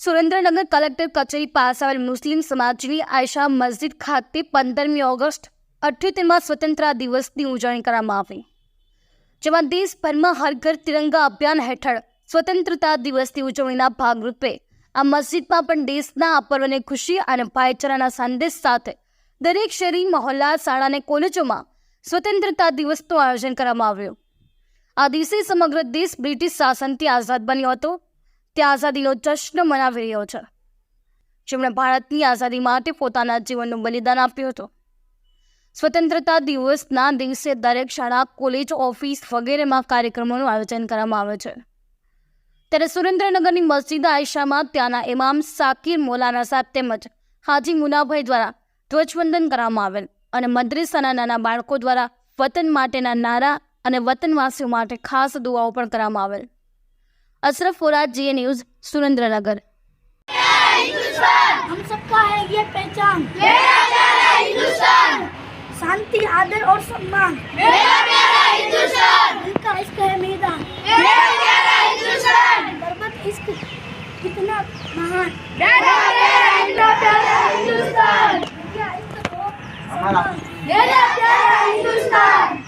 Surendranagar collector કચેરી પાસે આવેલ મુસ્લિમ સમાજની આયશા મસ્જિદ ખાતે પંદરમી ઓગસ્ટ અઠ્યોતેરમાં સ્વતંત્રતા દિવસની ઉજવણી કરવામાં આવી, જેમાં દેશભરમાં હર ઘર તિરંગા અભિયાન હેઠળ સ્વતંત્રતા દિવસની ઉજવણીના ભાગરૂપે આ મસ્જિદમાં પણ દેશના આ પર્વને ખુશી અને ભાઈચારાના સંદેશ સાથે દરેક શેરી મહોલ્લા, શાળા અને કોલેજોમાં સ્વતંત્રતા દિવસનું આયોજન કરવામાં આવ્યું. આ દિવસે સમગ્ર દેશ બ્રિટિશ શાસનથી આઝાદ બન્યો હતો. તે આઝાદીનો જશ્ન મનાવી રહ્યો છે. જેમણે ભારતની આઝાદી માટે પોતાના જીવનનું બલિદાન આપ્યું હતું. સ્વતંત્રતા દિવસના દિવસે દરેક શાળા, કોલેજ, ઓફિસ વગેરેમાં કાર્યક્રમોનું આયોજન કરવામાં આવે છે. ત્યારે સુરેન્દ્રનગરની મસ્જિદ આયશામાં ત્યાંના ઇમામ સાકિર મોલાના સાહેબ તેમજ હાજી મુનાભાઈ દ્વારા ધ્વજવંદન કરવામાં આવેલ અને મદ્રેસાના નાના બાળકો દ્વારા વતન માટેના નારા અને વતનવાસીઓ માટે ખાસ દુઆઓ પણ કરવામાં આવેલ. अशरफ फोराज जी न्यूज़ सुरेंद्र नगर हम सबका है ये पहचान। मेरा प्यारा हिंदुस्तान। शांति आदर और सम्मान। मेरा प्यारा हिंदुस्तान। इनका इश्क है मैदान। मेरा प्यारा हिंदुस्तान। पर्वत इश्क कितना महान। मेरा प्यारा हिंदुस्तान। मेरा प्यारा हिंदुस्तान।